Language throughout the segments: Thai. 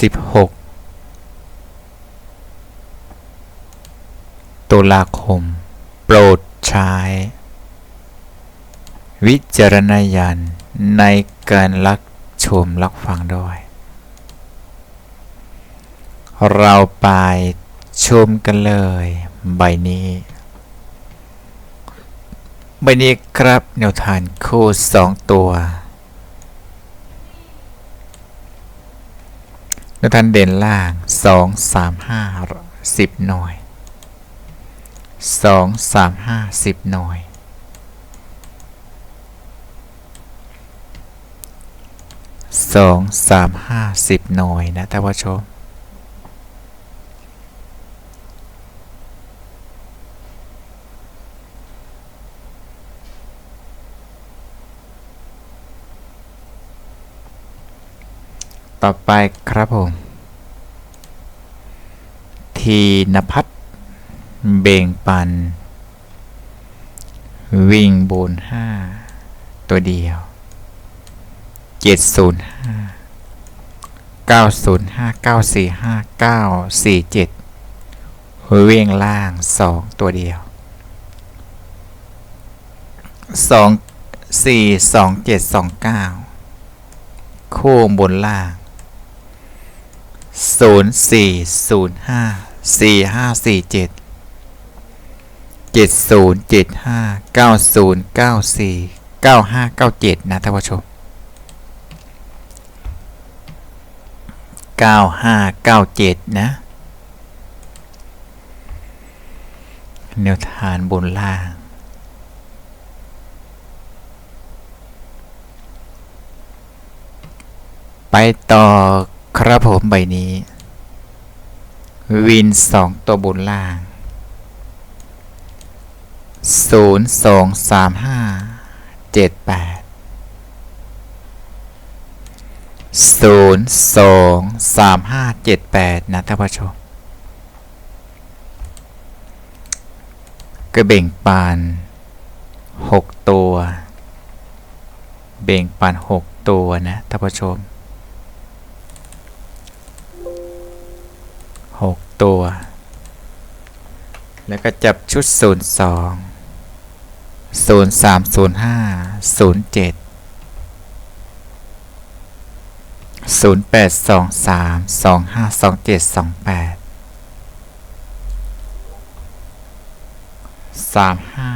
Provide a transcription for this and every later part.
สิบหกตุลาคม โปรดใช้ วิจารณญาณในการรับชมรับฟังด้วย เราไปชมกันเลย ใบนี้ ใบนี้ครับแนวทานคู่สองตัว แนวทานเด่นล่างสองสามห้าสิบหน่วยสองสามห้าสิบหน่วยสองสามห้าสิบหน่วยนะท่านผู้ชม ต่อไปครับผม ทีนพัฒเบ่งปัน วิ่งบนห้าตัวเดียวเจ็ดศูนย์ห้าเก้าศูนย์ห้าเก้าสี่ห้าเก้าสี่เจ็ดวิ่งล่างสองตัวเดียวสองสี่สองเจ็ดสองเก้าคู่บนล่าง ศูนย์สี่ศูนย์ห้าสี่ห้าสี่เจ็ดเจ็ดศูนย์เจ็ดห้าเก้าศูนย์เก้าสี่เก้าห้าเก้าเจ็ดนะท่านผู้ชมเก้าห้าเก้าเจ็ดนะ แนวทานบนล่างไปต่อ ครับผมใบนี้ วินสองตัวบนล่างศูนย์สองสามห้าเจ็ดแปดศูนย์สองสามห้าเจ็ดแปดนะท่านผู้ชมก็เบ่งปานหกตัว เบ่งปานหกตัวนะท่านผู้ชม หกตัว แล้วก็จับชุดศูนย์สองศูนย์สามศูนย์ห้าศูนย์เจ็ดศูนย์แปดสองสามสองห้าสองเจ็ดสองแปดสามห้า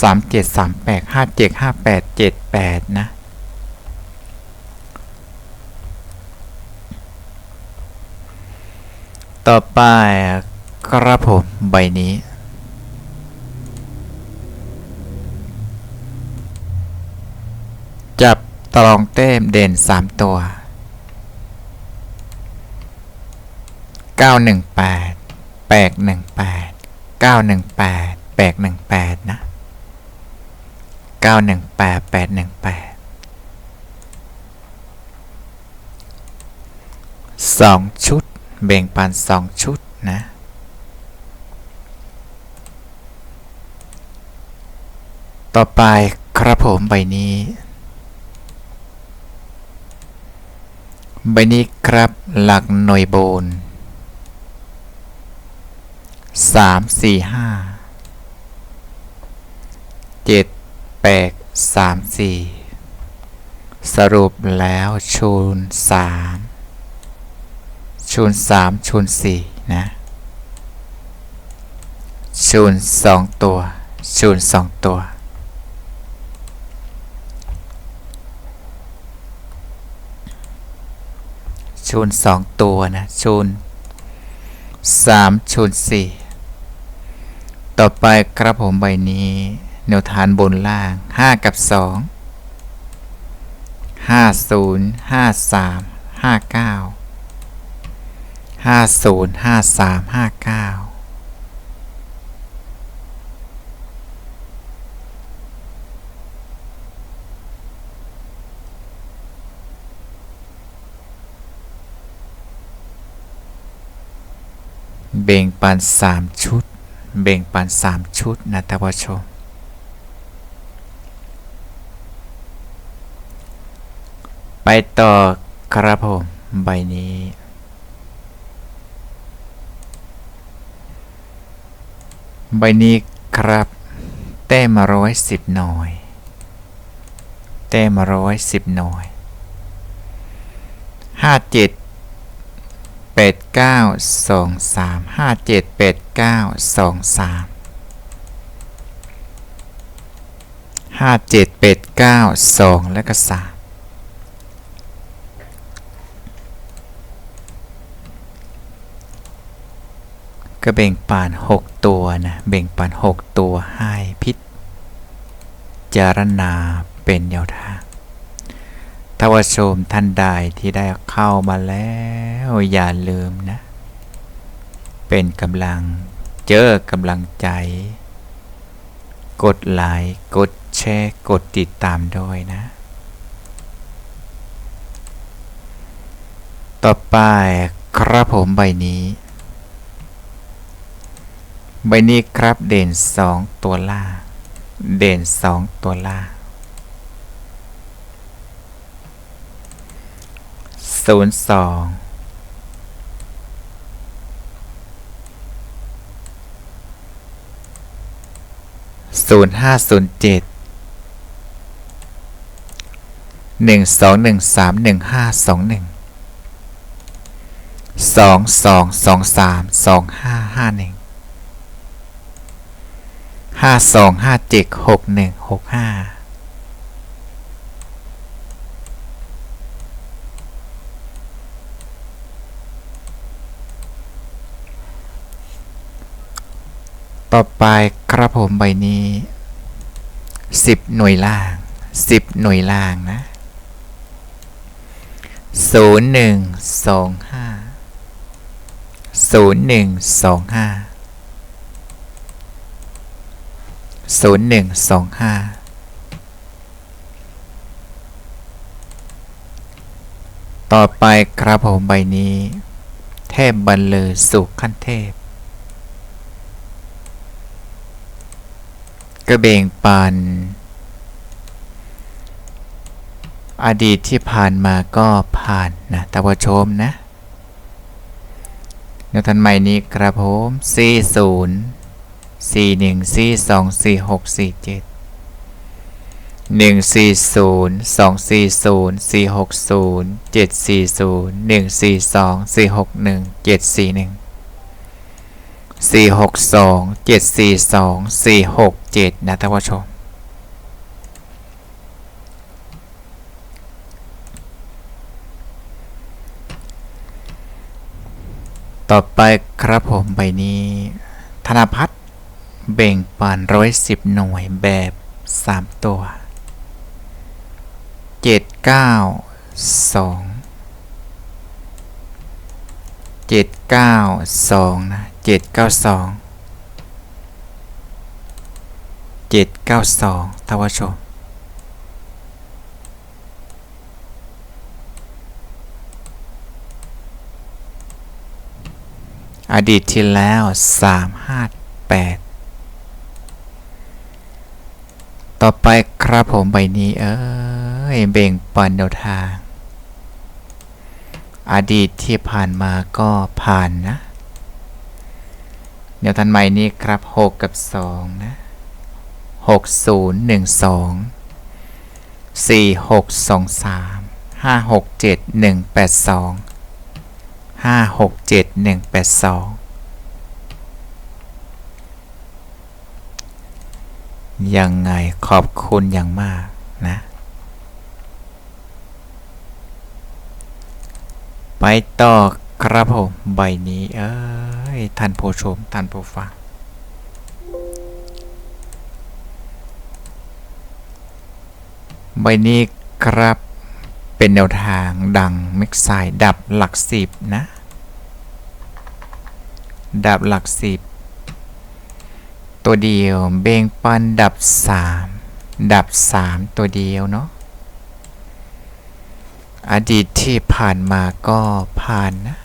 สามเจ็ดสามแปดห้าเจ็ดห้าแปดเจ็ดแปดนะ ต่อไปครับผมใบนี้ จับตรองเต้มเด่นสามตัวเก้าหนึ่งแปดแปดหนึ่งแปดเก้าหนึ่งแปดแปดหนึ่งแปดนะเก้าหนึ่งแปดแปดหนึ่งแปดสองชุด แบ่งปันสองชุดนะ ต่อไปครับผมใบนี้ ใบนี้ครับหลักหน่วยโบนสามสี่ห้าเจ็ดแปดสามสี่สรุปแล้วชูนสาม ชูนสามชูนสี่นะชูนสองตัวชูนสองตัว ชูนสองตัวนะชูนสามชูนสี่ต่อไปครับผมใบนี้แนวทานบนล่างห้ากับสองห้าศูนย์ ห้าศูนย์ห้าสามห้าเก้าเบ่งปันสามชุด เบ่งปันสามชุดนะท่านผู้ชม ไปต่อครับผม ใบนี้ ใบนี้ครับ แต้มร้อยสิบหน่อย แต้มร้อยสิบหน่อยห้าเจ็ดแปดเก้าสองสามห้าเจ็ดแปดเก้าสองสามห้าเจ็ดแปดเก้าสองแล้วก็สาม ก็เบ่งปานหกตัวนะเบ่งปานหกตัวให้พิจารณาเป็นแนวทางทวชมท่านใดที่ได้เข้ามาแล้ว อย่าลืมนะ เป็นกำลังเจอกำลังใจ กดไลค์กดแชร์กดติดตามด้วยนะ ต่อไปครับผมใบนี้ ใบนี้ครับเด่นสองตัวล่าง เด่นสองตัวล่างศูนย์สองศูนย์ห้าศูนย์เจ็ดหนึ่งสองหนึ่งสามหนึ่งห้าสองหนึ่งสองสองสองสามสองห้าห้าหนึ่ง ห้าสองห้าเจ็ดหกหนึ่งหกห้าต่อไปครับผมใบนี้สิบหน่วยล่างสิบหน่วยล่างนะศูนย์หนึ่งสองห้าศูนย์หนึ่งสองห้า ศูนย์หนึ่งสองห้าต่อไปครับผมใบนี้ เทพบรรเลอสู่ขั้นเทพ กระเบงปานอดีตที่ผ่านมาก็ผ่านนะท่านผู้ชมนะในทันใหม่นี้ครับผม40 41 42 46 47 140 240 460 740 142 461 741 462 742 467นะท่านผู้ชมต่อไปครับผมใบนี้ ธนพัฒน์ เบ่งปานร้อยสิบหน่วยแบบสามตัวเจ็ดเก้าสองเจ็ดเก้าสองนะเจ็ดเก้าสองเจ็ดเก้าสองท่านผู้ชมอดีตที่แล้ว358 ต่อไปครับผมใบนี้ เออเบ่งปันเดวทาง อดีตที่ผ่านมาก็ผ่านนะเดี๋ยวทันใหม่นี้ครับ 6 กับ 2 นะ 6 0 1 2 4 6 2 3 5 6 7 1 8 2 5 6 7 1 8 2 ยังไงขอบคุณอย่างมากนะ ไปต่อครับผมใบนี้เอ้ยท่านผู้ชมท่านผู้ฟังใบนี้ครับเป็นแนวทางดังเม็กไซด์ดับหลักสิบนะ ดับหลักสิบ ตัวเดียว เบงปันดับสามดับสามตัวเดียวเนาะอดีตที่ผ่านมาก็ผ่านนะ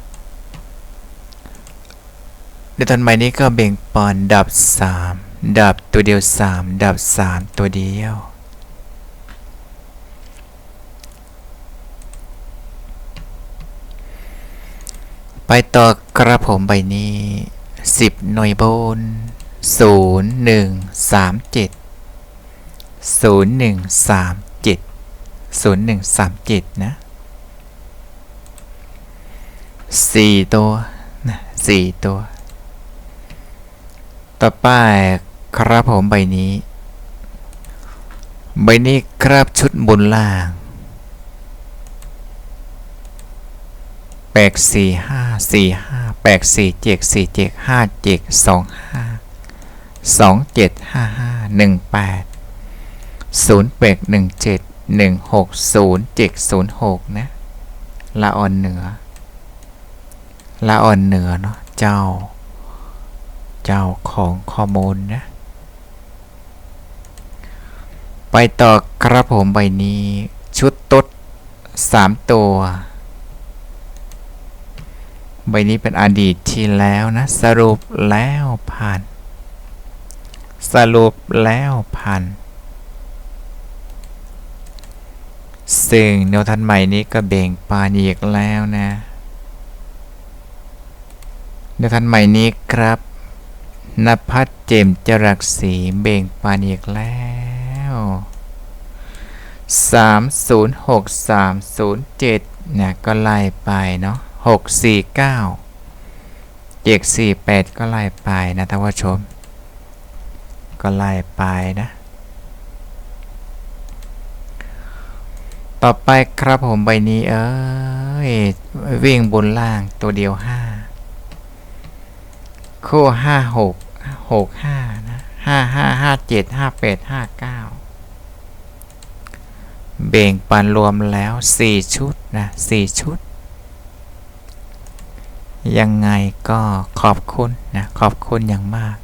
เดี๋ยวตอนใหม่นี้ก็เบ่งปอนดับสามดับตัวเดียวสามดับสามตัวเดียวไปต่อกระผมใบนี้สิบหน่วยบน ศูนย์หนึ่งสามเจ็ดศูนย์หนึ่งสามเจ็ดศูนย์หนึ่งสามเจ็ดนะสี่ตัวนะสี่ตัว ต่อไปครับผมใบนี้ ใบนี้ครับชุดบนล่างแปดสี่ห้าสี่ห้าแปดสี่เจ็ดสี่เจ็ดห้าเจ็ดสองห้า สองเจ็ดห้าห้าหนึ่งแปดศูนย์แปดหนึ่งเจ็ดหนึ่งหกศูนย์เจ็ดศูนย์หกนะ ละอ่อนเหนือ ละอ่อนเหนือเนาะ เจ้า เจ้าของข้อมูลนะ ไปต่อครับผมใบนี้ชุดต๊ดสามตัว ใบนี้เป็นอดีตที่แล้วนะ สรุปแล้วผ่าน สรุปแล้วผ่านซึ่งแนวทันใหม่นี้ก็เบ่งปานอีกแล้วนะแนวทันใหม่นี้ครับนภัสเจมจรักศรีเบ่งปานอีกแล้ว306307นะก็ไล่ไปเนาะ649 748 ก็ไล่ไปนะท่านผู้ชม ก็ไล่ไปนะ ต่อไปครับผมใบนี้เอ้ยวิ่งบนล่างตัวเดียว5คู่5 6 6 5นะ5 5 5 7 5 8 5 9เบ่งปันรวมแล้ว4ชุดนะ4ชุด ยังไงก็ขอบคุณนะขอบคุณอย่างมาก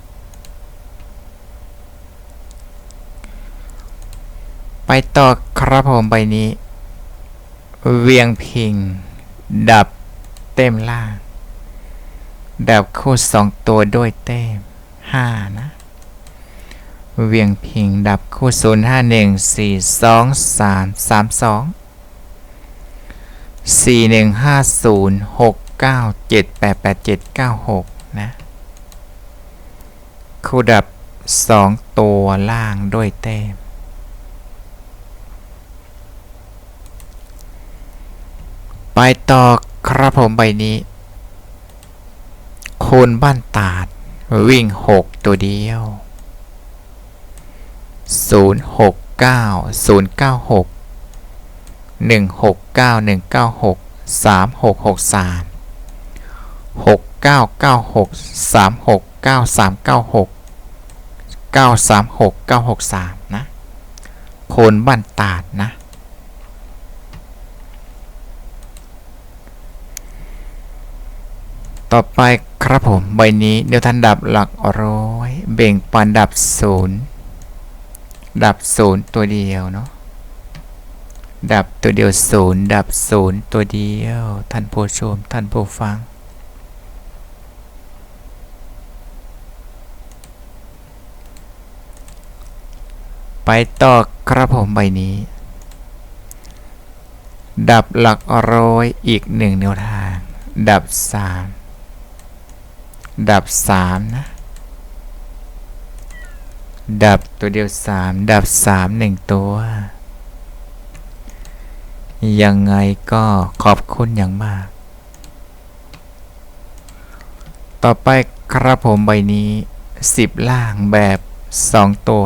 ไปต่อครับผมใบนี้ เวียงพิง ดับเต็มล่าง ดับคู่สองตัวด้วยเต็มห้านะ เวียงพิง ดับคู่ศูนย์ห้าหนึ่งสี่สองสามสามสองสี่หนึ่งห้าศูนย์หกเก้าเจ็ดแปดแปดเจ็ดเก้าหกนะคู่ดับสองตัวล่างด้วยเต็ม ไปต่อครับผมใบนี้โคนบ้านตาด วิ่งหกตัวเดียวศูนย์หกเก้าศูนย์เก้าหกหนึ่งหกเก้าหนึ่งเก้าหกสามหกหกสามหกเก้าเก้าหกสามหกเก้าสามเก้าหกเก้าสามหกเก้าหกสามนะ โคนบ้านตาดนะ ต่อไปครับผมใบนี้เดี๋ยวท่านดับหลักร้อย เบ่งปันดับศูนย์ดับศูนย์ตัวเดียวเนาะดับตัวเดียวศูนย์ดับศูนย์ตัวเดียว ท่านผู้ชม ท่านผู้ฟัง ไปต่อครับผมใบนี้ ดับหลักร้อยอีกหนึ่งแนวทาง ดับสาม ดับสามนะดับตัวเดียวสามดับสามหนึ่งตัว ยังไงก็ขอบคุณอย่างมาก ต่อไปครับผมใบนี้สิบล่างแบบสองตัว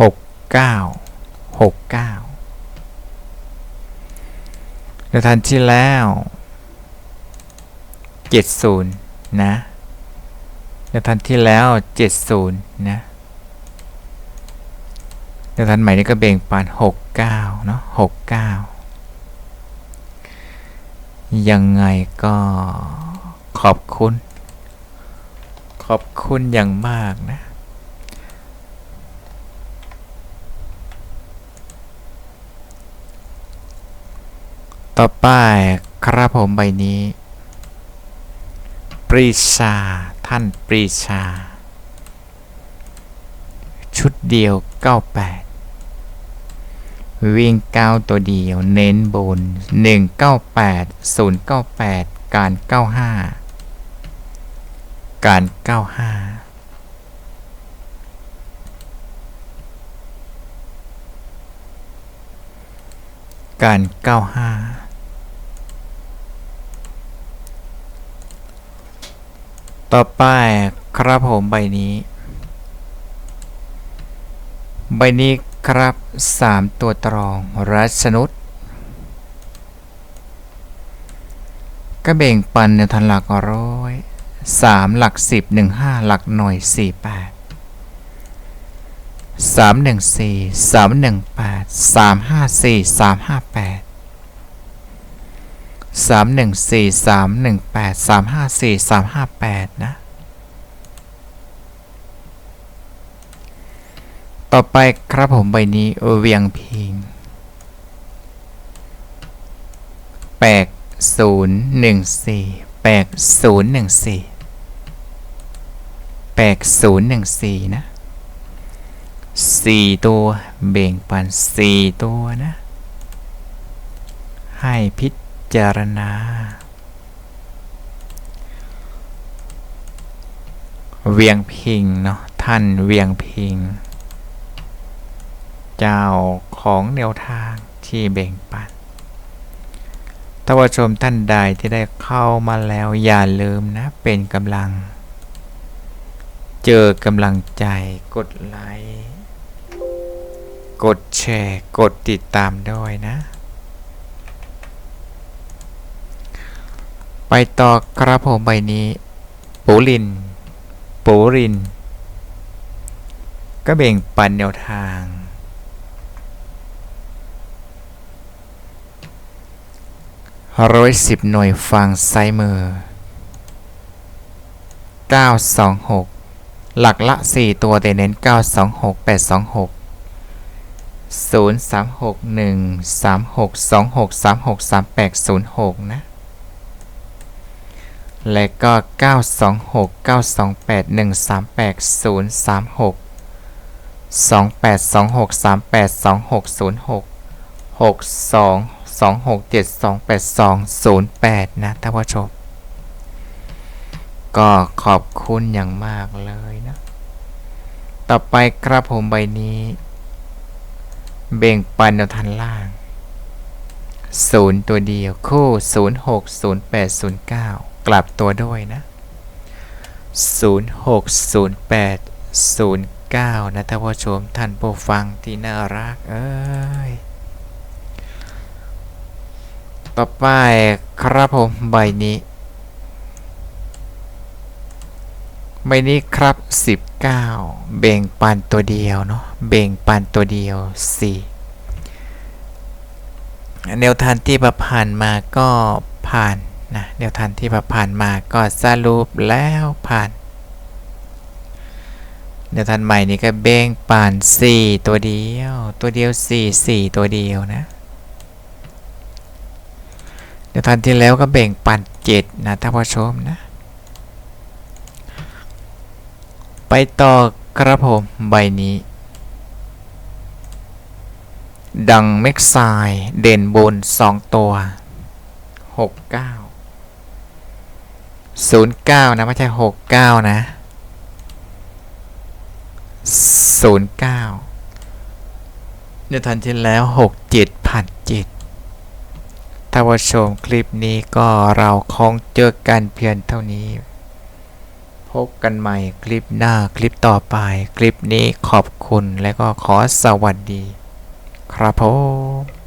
หกเก้าหกเก้าในทันที่แล้วเจ็ดศู นย์นะในทันที่แล้วเจ็ดศูนย์นะในทันใหม่นี้ก็เบ่งปานหกเก้าเนาะหกเก้ายังไงก็ขอบคุณ ขอบคุณอย่างมากนะต่อไปครับผมใบนี้ ปรีชา ท่านปรีชา ชุดเดียว 98 วิ่ง 9 ตัวเดียว เน้นบน 198 098 การ 95 การ 95การ 95 ต่อไปครับผมใบนี้ ใบนี้ครับ 3 ตัวตรองรัชนุษก็เบ่งปันในทันหลักร้อยสามหลักสิบหนึ่งห้าหลักหน่วยสี่แปดสามหนึ่งสี่สามหนึ่งแปดสามห้าสี่สามห้าแปด สามหนึ่งสี่สามหนึ่งแปดสามห้าสี่สามห้าแปดนะ ต่อไปครับผมใบนี้เวียงพิงแปดศูนย์หนึ่งสี่แปดศูนย์หนึ่งสี่แปดศูนย์หนึ่งสี่นะสี่ตัวเบ่งปันสี่ตัวนะ ให้พิ จารณา เวียงพิงเนาะท่านเวียงพิง เจ้าของแนวทางที่เบ่งปันท่านผู้ชมท่านใดที่ได้เข้ามาแล้วอย่าลืมนะ เป็นกำลัง เจอกำลังใจกดไลค์กดแชร์ กดติดตามด้วยนะ ไปต่อกระผมใบนี้ปูลินปูริน ก็เบ่งปันแนวทาง ร้อยสิบหน่วยฟังซ้ายมือ 926 หลักละ 4 ตัวแต่เน้น 926 826 0361 3626 3638 06 นะ และก็ 926 928 138 036 2826 3826 06 62 26728208 นะท่านผู้ชม ก็ขอบคุณอย่างมากเลยนะ ต่อไปครับผมใบนี้ เบ่งปันแนวทันล่าง 0 ตัวเดียวคู่ 060809 กลับตัวด้วยนะ 060809 นะท่านผู้ชมท่านผู้ฟังที่น่ารัก เอ้ย ต่อไปครับผมใบนี้ ใบนี้ครับ 19 เบ่งปันตัวเดียวเนาะ เบ่งปันตัวเดียว 4แนวทางที่ผ่านมาก็ผ่าน นะแนวทางที่ผ่านมาก็สรุปแล้วผ่านแนวทางใหม่นี้ก็เบ่งปัน4 ตัวเดียว ตัวเดียว 4 4 ตัวเดียวนะ เดี๋ยวทันที่แล้วก็เบ่งปันเจ็ดนะท่านผู้ชมนะ ไปต่อกระผมใบนี้ดังเม็กไซเด่นบน 2 ตัว 69 09นะไม่ใช่69นะ09เดี๋ยทันที่แล้ว67ผ่าน7ถ้าว่าชมคลิปนี้ก็เราคงเจอกันเพียงเท่านี้ พบกันใหม่คลิปหน้าคลิปต่อไป คลิปนี้ขอบคุณและก็ขอสวัสดี ครับผม